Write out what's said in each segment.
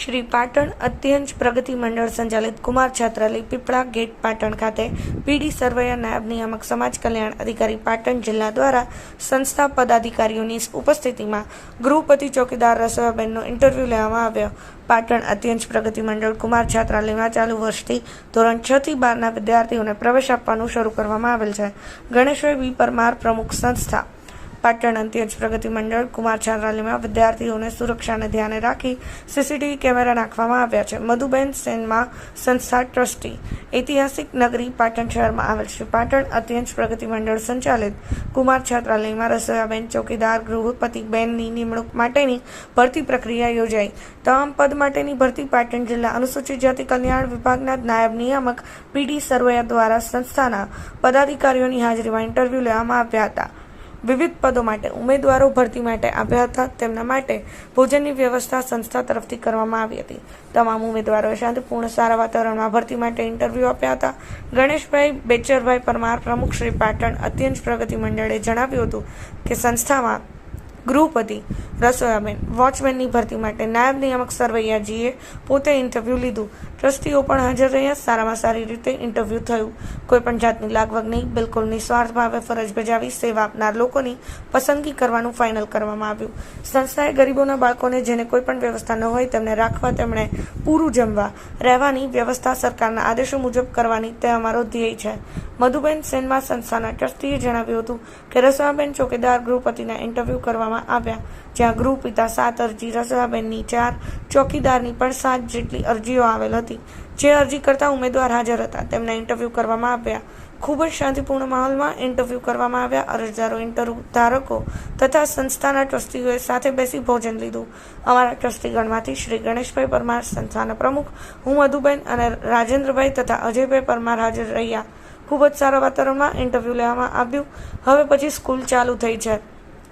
શ્રી પાટણ અત્યંત પ્રગતિ મંડળ સંચાલિત કુમાર છાત્રાલય પીપળા ગેટ પાટણ ખાતે પીડી સર્વૈયા નાયબ નિયામક સમાજ કલ્યાણ અધિકારી પાટણ જિલ્લા દ્વારા સંસ્થા પદાધિકારીઓની ઉપસ્થિતિમાં ગૃહપતિ ચોકીદાર રસોયાબેનનો ઇન્ટરવ્યૂ લેવામાં આવ્યો. પાટણ અત્યંત પ્રગતિ મંડળ કુમાર છાત્રાલયમાં ચાલુ વર્ષથી ધોરણ છ થી બારના વિદ્યાર્થીઓને પ્રવેશ આપવાનું શરૂ કરવામાં આવેલ છે. ગણેશભાઈ બી પરમાર પ્રમુખ સંસ્થા પાટણ અંત્યજ પ્રગતિ મંડળ કુમાર છાંદ્રાલીમાં વિદ્યાર્થીઓને સુરક્ષાને ધ્યાને રાખી સીસીટીવી કેમેરા નાખવામાં આવ્યા છે. મધુબેન સેનમાં સંસ્થા ટ્રસ્ટી. ઐતિહાસિક નગરી પાટણ શહેરમાં આવેલ છે. પાટણ અત્યંત પ્રગતિ મંડળ સંચાલિત કુમાર છાત્રાલયમાં રસોયાબેન ચોકીદાર ગૃહપતિ બેનની નિમણૂક માટેની ભરતી પ્રક્રિયા યોજાઈ. તમામ પદ માટેની ભરતી પાટણ જિલ્લા અનુસૂચિત જાતિ કલ્યાણ વિભાગના નાયબ નિયામક પીડી સરવૈયા દ્વારા સંસ્થાના પદાધિકારીઓની હાજરીમાં ઇન્ટરવ્યૂ લેવામાં આવ્યા હતા. વિવિધ પદો માટે, ઉમેદવારો ભરતી માટે આવ્યા હતા. તેમના માટે ભોજનની વ્યવસ્થા સંસ્થા તરફથી કરવામાં આવી હતી. તમામ ઉમેદવારોએ શાંતિપૂર્ણ સારા વાતાવરણમાં ભરતી માટે ઇન્ટરવ્યૂ આપ્યા હતા. ગણેશભાઈ બેચરભાઈ પરમાર પ્રમુખ શ્રી પાટણ અત્યંત પ્રગતિ મંડળે જણાવ્યું હતું કે સંસ્થામાં ગૃહપતિ રસોયાબેન વોચમેનની ભરતી માટે નાયબ નિયામક સરવૈયાજીએ પોતે ઇન્ટરવ્યૂ લીધું. ટ્રસ્ટીઓ પણ હાજર રહ્યા. સારામાં સારી રીતે ઇન્ટરવ્યૂ થયું. કોઈપણ જાતની લાગવગ નહીં. બિલકુલ નિસ્વાર્થ ભાવે ફરજ બજાવી સેવા આપનાર લોકોની પસંદગી કરવાનું ફાઇનલ કરવામાં આવ્યું. સંસ્થાએ ગરીબોના બાળકોને જેને કોઈ પણ વ્યવસ્થા ન હોય તેમને રાખવા તેમણે પૂરું જમવા, રહેવાની વ્યવસ્થા સરકારના આદેશો મુજબ કરવાની તે અમારો ધ્યેય છે. મધુબેન સેનમાં સંસ્થાના ટ્રસ્ટીએ જણાવ્યું હતું કે રસોયાબેન ચોકીદાર ગૃહપતિના ઇન્ટરવ્યૂ કરવામાં આવ્યા, જ્યાં ગૃહપિતા સાત અરજી રસોયાબેનની ચાર ચોકીદારની પણ સાત જેટલી અરજીઓ આવેલ હતી. જે અરજી કરતા ઉમેદવાર હાજર હતા. તેમના ઇન્ટરવ્યૂ કરવામાં આવ્યા. ખૂબ જ શાંતિપૂર્ણ માહોલમાં ઇન્ટરવ્યૂ કરવામાં આવ્યા. અરજદારો, ઇન્ટરવ્યૂ ધારકો તથા સંસ્થાના ટ્રસ્ટીઓએ સાથે બેસી ભોજન લીધું. અમારા ટ્રસ્ટીગણમાંથી શ્રી ગણેશભાઈ પરમાર, સંસ્થાના પ્રમુખ હું મધુબેન અને રાજેન્દ્રભાઈ તથા અજયભાઈ પરમાર હાજર રહ્યા. ખૂબ જ સારા વાતાવરણમાં ઇન્ટરવ્યૂ લેવામાં આવ્યું. હવે પછી સ્કૂલ ચાલુ થઈ છે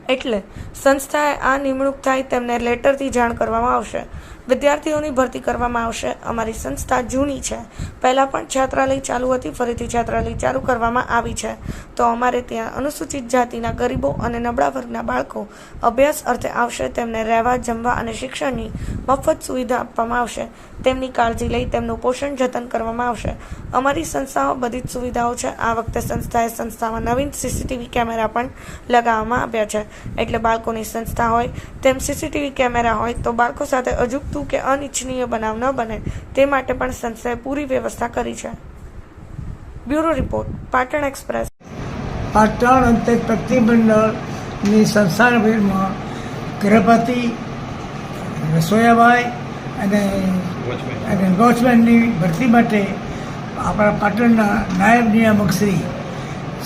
એટલે સંસ્થાએ આ નિમણૂક થાય તેમને લેટરથી જાણ કરવામાં આવશે. વિદ્યાર્થીઓની ભરતી કરવામાં આવશે. અમારી સંસ્થા જૂની છે. પહેલાં પણ છાત્રાલય ચાલુ હતી, ફરીથી છાત્રાલય ચાલુ કરવામાં આવી છે. તો અમારે ત્યાં અનુસૂચિત જાતિના ગરીબો અને નબળા વર્ગના બાળકો અભ્યાસ અર્થે આવશે. તેમને રહેવા, જમવા અને શિક્ષણની મફત સુવિધા આપવામાં આવશે. તેમની કાળજી લઈ તેમનું પોષણ જતન કરવામાં આવશે. અમારી સંસ્થામાં બધી જ સુવિધાઓ છે. આ વખતે સંસ્થાએ સંસ્થામાં નવીન સીસીટીવી કેમેરા પણ લગાવવામાં આવ્યા છે. એટલે બાળકોની સંસ્થા હોય તેમ સીસીટીવી કેમેરા હોય તો બાળકો સાથે અજુગતું કે અનિચ્છનીય બનાવ ન બને, તે માટે પણ સંસ્થાએ પૂરી વ્યવસ્થા કરી છે. Bureau report, Patan Express. Patan અંતે પ્રતિમંડળની સંસ્થાના ભેરમાં ગૃહપતિ રસોયાભાઈ અને અને વોચમેનની ભરતી માટે આપણા પાટણના નાયબ નિયામક શ્રી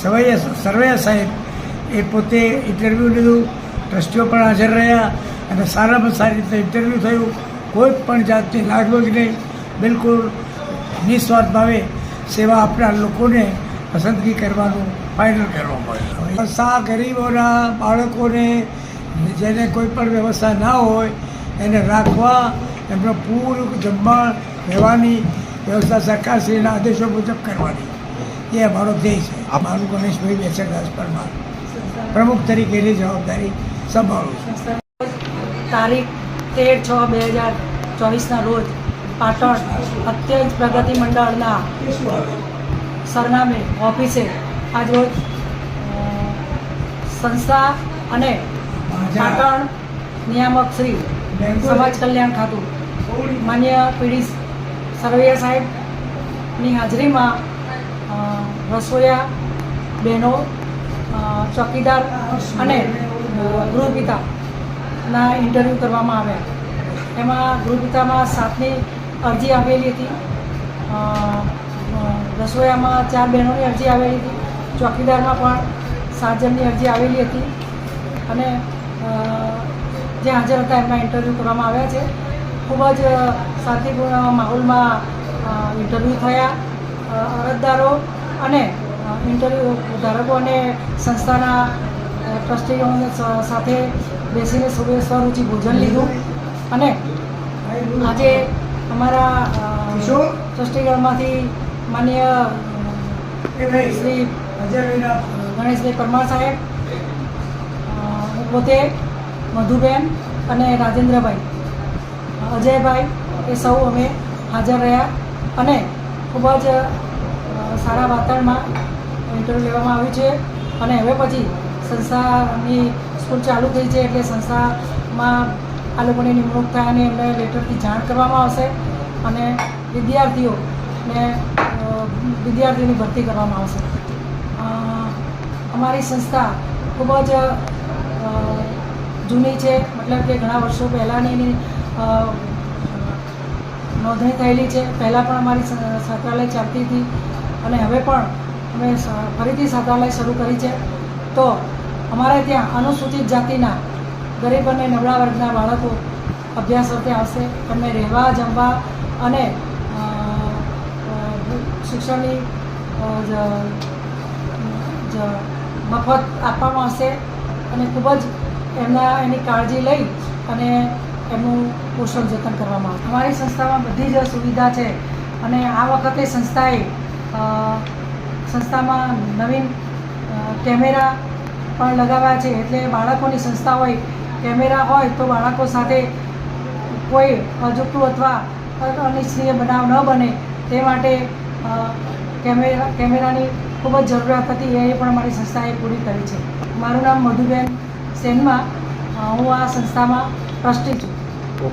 સવૈયા સરવૈયા સાહેબ એ પોતે ઇન્ટરવ્યૂ લીધું, ટ્રસ્ટીઓ પણ હાજર રહ્યા અને સારામાં સારી રીતે ઇન્ટરવ્યૂ થયું. કોઈ પણ જાતની લાગવગ નહીં. બિલકુલ નિસ્વાર્થ ભાવે સેવા આપનાર લોકોને પસંદગી કરવાનું ફાઇનલ કરવામાં આવ્યું સા ગરીબોના બાળકોને જેને કોઈ પણ વ્યવસ્થા ના હોય એને રાખવા એમનો પૂરું જમવા રહેવાની વ્યવસ્થા સરકારશ્રીના આદેશો મુજબ કરવાની. એ અમારો ધ્યેય છે. આ મારું ગણેશભાઈ બેસરદાસ પરમાર. પ્રમુખ તરીકેની જવાબદારી સંભાળું છું. તારીખ તેર છ બે હજાર ચોવીસના રોજ પાટણ અત્યંત પ્રગતિ મંડળના સરનામે ઓફિસે આજરોજ સંસ્થા અને પાટણ નિયામક શ્રી સમાજ કલ્યાણ ખાતું માન્ય પીડી સરવૈયા સાહેબની હાજરીમાં રસોયા બહેનો ચોકીદાર અને ગૃહ ગૃહપિતા ના ઇન્ટરવ્યૂ કરવામાં આવ્યા. એમાં ગૃહપિતામાં સાતની અરજી આવેલી હતી. રસોયામાં ચાર બહેનોની અરજી આવેલી હતી. ચોકીદારમાં પણ સાત જણની અરજી આવેલી હતી. અને જે હાજર હતા એમના ઇન્ટરવ્યૂ કરવામાં આવ્યા છે. ખૂબ જ શાંતિપૂર્ણ માહોલમાં ઇન્ટરવ્યૂ થયા. અરજદારો અને ઇન્ટરવ્યૂ ધારકો અને સંસ્થાના ટ્રસ્ટીઓ સાથે બેસીને સૌએ સ્વરૂચિ ભોજન લીધું અને આજે અમારા ટ્રસ્ટીગણમાંથી માન્ય શ્રી ગણેશભાઈ પરમાર સાહેબ પોતે મધુબેન અને રાજેન્દ્રભાઈ. અજયભાઈ એ સૌ અમે હાજર રહ્યા અને ખૂબ જ સારા વાતાવરણમાં ઇન્ટરવ્યૂ લેવામાં આવ્યું છે. અને હવે પછી સંસ્થાની સ્કૂલ ચાલુ થઈ છે એટલે સંસ્થામાં આ લોકોની નિમણૂક થાય અને એમને લેટરથી જાણ કરવામાં આવશે અને વિદ્યાર્થીઓને વિદ્યાર્થીઓની ભરતી કરવામાં આવશે. અમારી સંસ્થા ખૂબ જ જૂની છે, મતલબ કે ઘણા વર્ષો પહેલાંની એની નોંધણી થયેલી છે. પહેલાં પણ અમારી છાત્રાલય ચાલતી હતી અને હવે પણ અમે ફરીથી છાત્રાલય શરૂ કરી છે. તો અમારે ત્યાં અનુસૂચિત જાતિના ગરીબ અને નબળા વર્ગના બાળકો અભ્યાસ અર્થે આવશે. એમને રહેવા, જમવા અને શિક્ષણની મફત આપવામાં આવશે અને ખૂબ જ એમના, એની કાળજી લઈ અને એમનું પોષણ જતન કરવામાં આવશે. અમારી સંસ્થામાં બધી જ સુવિધા છે અને આ વખતે સંસ્થાએ સંસ્થામાં નવીન કેમેરા પણ લગાવ્યા છે. એટલે બાળકોની સંસ્થા હોય, કેમેરા હોય, તો બાળકો સાથે કોઈ અજુકતું અથવા અનિચ્છનીય બનાવ ન બને. તે માટે કેમેરા, કેમેરાની ખૂબ જ જરૂરિયાત હતી. એ પણ અમારી સંસ્થાએ પૂરી કરી છે. મારું નામ મધુબેન સેનમાં. હું આ સંસ્થામાં ટ્રસ્ટી છું.